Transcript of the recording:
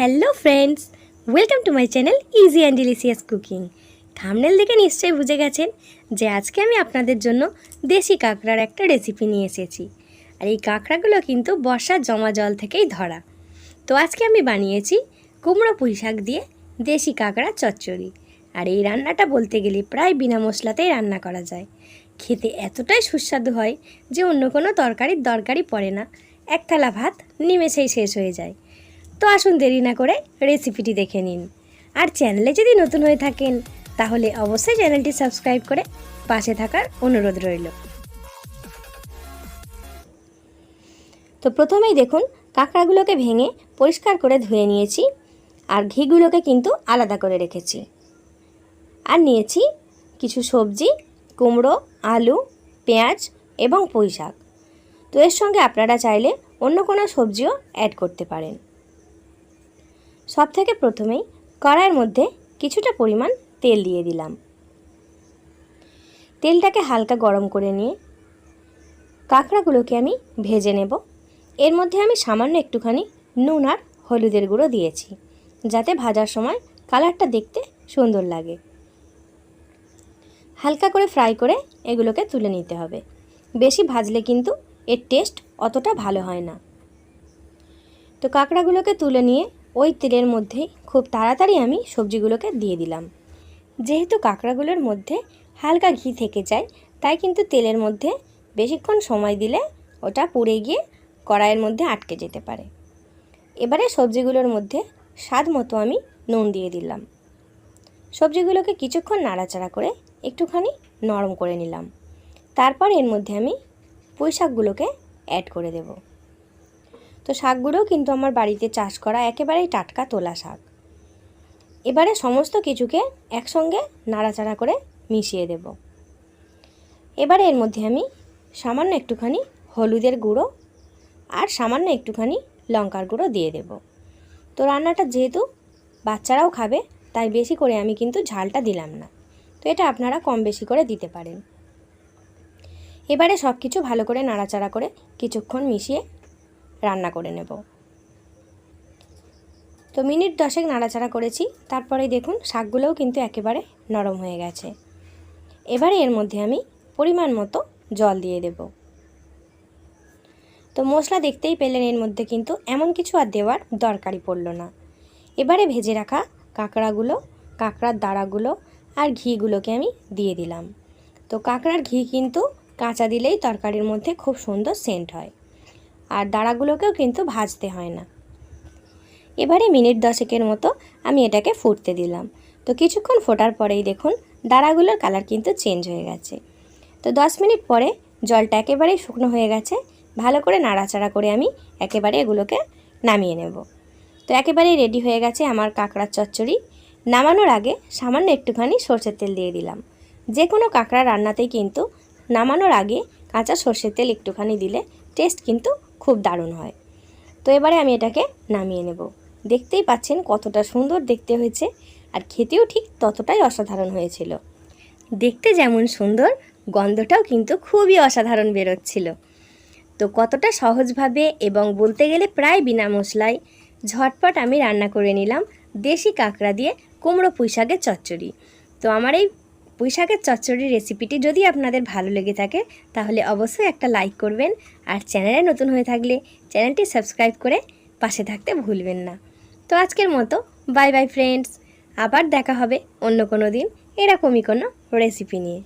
Hello friends, welcome to my channel easy and delicious cooking thumbnail দেখে নিশ্চয়ই বুঝে গেছেন যে আজকে আমি আপনাদের জন্য দেশি কাঁকড়ার একটা রেসিপি নিয়ে এসেছি। আর এই কাঁকড়াগুলো কিন্তু বর্ষার জমা জল থেকেই ধরা। তো আজকে আমি বানিয়েছি কুমড়ো পুঁই শাক দিয়ে দেশি কাঁকড়া চচ্চড়ি। আর এই রান্নাটা বলতে গেলে প্রায় বিনা মশলাতেই রান্না করা যায়। খেতে এতটাই সুস্বাদু হয় যে অন্য কোনো তরকারির দরকারই পড়ে না। এক থালা ভাত নিমেষেই শেষ হয়ে যায়। তো আসুন দেরি না করে রেসিপিটি দেখে নিন। আর চ্যানেলে যদি নতুন হয়ে থাকেন, তাহলে অবশ্যই চ্যানেলটি সাবস্ক্রাইব করে পাশে থাকার অনুরোধ রইল। তো প্রথমেই দেখুন, কাঁকড়াগুলোকে ভেঙে পরিষ্কার করে ধুয়ে নিয়েছি, আর ঘিগুলোকে কিন্তু আলাদা করে রেখেছি। আর নিয়েছি কিছু সবজি, কুমড়ো, আলু, পেঁয়াজ এবং পুঁই শাক তো এর সঙ্গে আপনারা চাইলে অন্য কোনো সবজিও অ্যাড করতে পারেন। সব থেকে প্রথমেই কড়াইয়ের মধ্যে কিছুটা পরিমাণ তেল দিয়ে দিলাম। তেলটাকে হালকা গরম করে নিয়ে কাঁকড়াগুলোকে আমি ভেজে নেব। এর মধ্যে আমি সামান্য একটুখানি নুন আর হলুদের গুঁড়ো দিয়েছি, যাতে ভাজার সময় কালারটা দেখতে সুন্দর লাগে। হালকা করে ফ্রাই করে এগুলোকে তুলে নিতে হবে। বেশি ভাজলে কিন্তু এর টেস্ট অতটা ভালো হয় না। তো কাঁকড়াগুলোকে তুলে নিয়ে ওই তেলের মধ্যেই খুব তাড়াতাড়ি আমি সবজিগুলোকে দিয়ে দিলাম। যেহেতু কাঁকড়াগুলোর মধ্যে হালকা ঘি থেকে যায়, তাই কিন্তু তেলের মধ্যে বেশিক্ষণ সময় দিলে ওটা পুড়ে গিয়ে কড়াইয়ের মধ্যে আটকে যেতে পারে। এবারে সবজিগুলোর মধ্যে স্বাদ মতো আমি নুন দিয়ে দিলাম। সবজিগুলোকে কিছুক্ষণ নাড়াচাড়া করে একটুখানি নরম করে নিলাম। তারপর এর মধ্যে আমি পুঁই শাকগুলোকে অ্যাড করে দেব। তো শাকগুলোও কিন্তু আমার বাড়িতে চাষ করা একেবারেই টাটকা তোলা শাক। এবারে সমস্ত কিছুকে একসঙ্গে নাড়াচাড়া করে মিশিয়ে দেব। এবারে এর মধ্যে আমি সামান্য একটুখানি হলুদের গুঁড়ো আর সামান্য একটুখানি লঙ্কার গুঁড়ো দিয়ে দেব। তো রান্নাটা যেহেতু বাচ্চারাও খাবে, তাই বেশি করে আমি কিন্তু ঝালটা দিলাম না। তো এটা আপনারা কম বেশি করে দিতে পারেন। এবারে সব কিছু ভালো করে নাড়াচাড়া করে কিছুক্ষণ মিশিয়ে রান্না করে নেব। তো মিনিট দশেক নাড়াচাড়া করেছি, তারপরে দেখুন শাকগুলোও কিন্তু একেবারে নরম হয়ে গেছে। এবারে এর মধ্যে আমি পরিমাণ মতো জল দিয়ে দেব। তো মশলা দেখতেই পেলেন এর মধ্যে কিন্তু এমন কিছু আর দেওয়ার দরকারই পড়ল না। এবারে ভেজে রাখা কাঁকড়াগুলো, কাঁকড়ার দাঁড়াগুলো আর ঘিগুলোকে আমি দিয়ে দিলাম। তো কাঁকড়ার ঘি কিন্তু কাঁচা দিলেই তরকারির মধ্যে খুব সুন্দর সেন্ট হয়। আর দাঁড়াগুলোকেও কিন্তু ভাজতে হয় না। এবারে মিনিট দশেকের মতো আমি এটাকে ফুটতে দিলাম। তো কিছুক্ষণ ফোটার পরেই দেখুন, দাঁড়াগুলোর কালার কিন্তু চেঞ্জ হয়ে গেছে। তো দশ মিনিট পরে জলটা একেবারেই শুকনো হয়ে গেছে। ভালো করে নাড়াচাড়া করে আমি একেবারে এগুলোকে নামিয়ে নেব। তো একেবারেই রেডি হয়ে গেছে আমার কাঁকড়ার চচ্চড়ি। নামানোর আগে সামান্য একটুখানি সর্ষের তেল দিয়ে দিলাম। যে কোনো কাঁকড়া রান্নাতেই কিন্তু নামানোর আগে কাঁচা সর্ষের তেল একটুখানি দিলে টেস্ট কিন্তু খুব দারুণ হয়। তো এবারে আমি এটাকে নামিয়ে নেব। দেখতেই পাচ্ছেন কতটা সুন্দর দেখতে হয়েছে আর খেতেও ঠিক ততটাই অসাধারণ হয়েছিল। দেখতে যেমন সুন্দর, গন্ধটাও কিন্তু খুবই অসাধারণ বেরোচ্ছিল। তো কতটা সহজভাবে এবং বলতে গেলে প্রায় বিনা মশলায় ঝটপট আমি রান্না করে নিলাম দেশি কাঁকড়া দিয়ে কুমড়ো পুঁই শাকের চচ্চড়ি। তো আমার এই পুঁই শাকের চচ্চড়ির রেসিপিটি যদি আপনাদের ভালো লেগে থাকে, তাহলে অবশ্যই একটা লাইক করবেন আর চ্যানেলে নতুন হয়ে থাকলে চ্যানেলটি সাবস্ক্রাইব করে পাশে থাকতে ভুলবেন না। তো আজকের মতো, বাই বাই ফ্রেন্ডস আবার দেখা হবে অন্য কোনো দিন এরকমই কোনো রেসিপি নিয়ে।